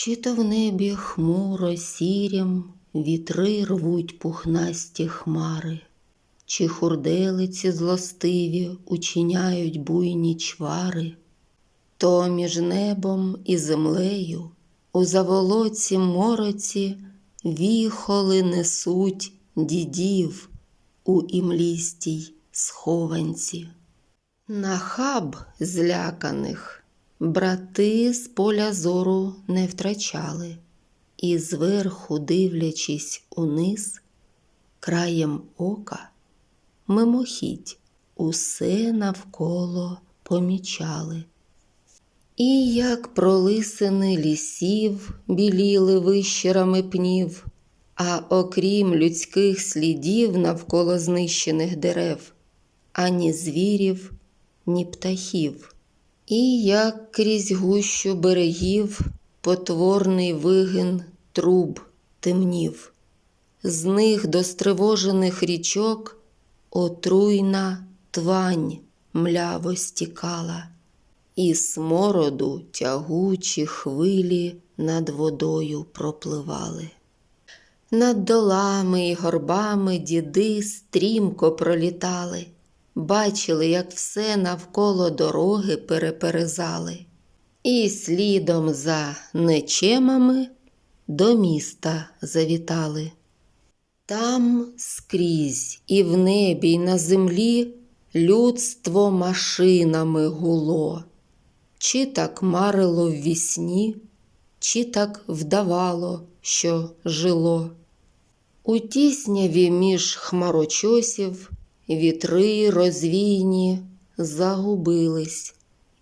Чи то в небі хмуро сірім вітри рвуть пухнасті хмари, чи хурделиці злостиві учиняють буйні чвари, то між небом і землею у заволоці мороці віхоли несуть дідів у імлістій схованці. Нахаб зляканих брати з поля зору не втрачали, і зверху, дивлячись униз, краєм ока, мимохідь усе навколо помічали. І як пролисини лісів біліли вищирами пнів, а окрім людських слідів навколо знищених дерев, ані звірів, ні птахів. І як крізь гущу берегів потворний вигин труб темнів, з них до стривожених річок отруйна твань мляво стікала, і смороду тягучі хвилі над водою пропливали. Над долами й горбами діди стрімко пролітали, бачили, як все навколо дороги переперезали, і слідом за нечемами до міста завітали. Там скрізь і в небі, й на землі людство машинами гуло, чи так марило в вісні, чи так вдавало, що жило. У тісняві між хмарочосів вітри розвійні загубились,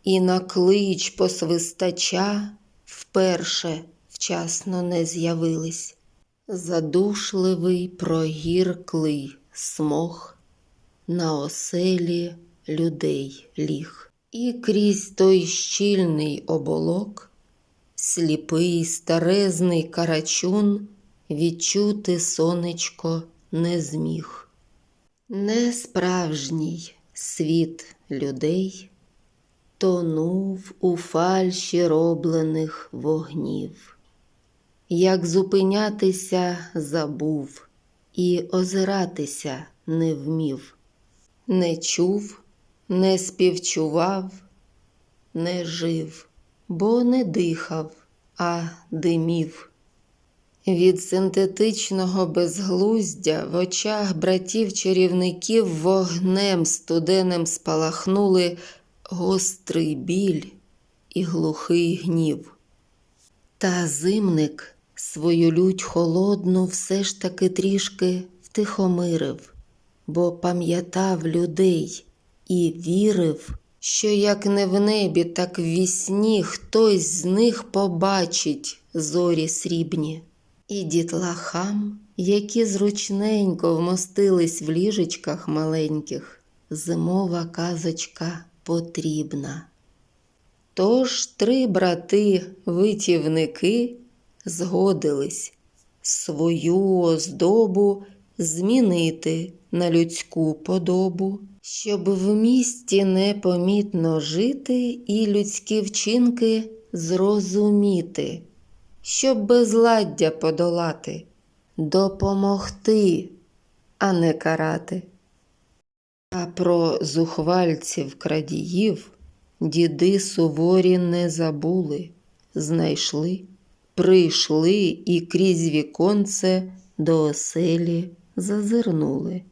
і на клич посвистача вперше вчасно не з'явились. Задушливий прогірклий смог на оселі людей ліг, і крізь той щільний оболок сліпий старезний карачун відчути сонечко не зміг. Не справжній світ людей тонув у фальші роблених вогнів. Як зупинятися забув і озиратися не вмів, не чув, не співчував, не жив, бо не дихав, а димів. Від синтетичного безглуздя в очах братів-чарівників вогнем студенем спалахнули гострий біль і глухий гнів. Та зимник свою лють холодну все ж таки трішки втихомирив, бо пам'ятав людей і вірив, що як не в небі, так в вісні хтось з них побачить зорі срібні. І дітлахам, які зручненько вмостились в ліжечках маленьких, зимова казочка потрібна. Тож три брати-витівники згодились свою оздобу змінити на людську подобу, щоб в місті непомітно жити і людські вчинки зрозуміти, щоб безладдя подолати, допомогти, а не карати. А про зухвальців крадіїв діди суворі не забули, знайшли, прийшли і крізь віконце до оселі зазирнули.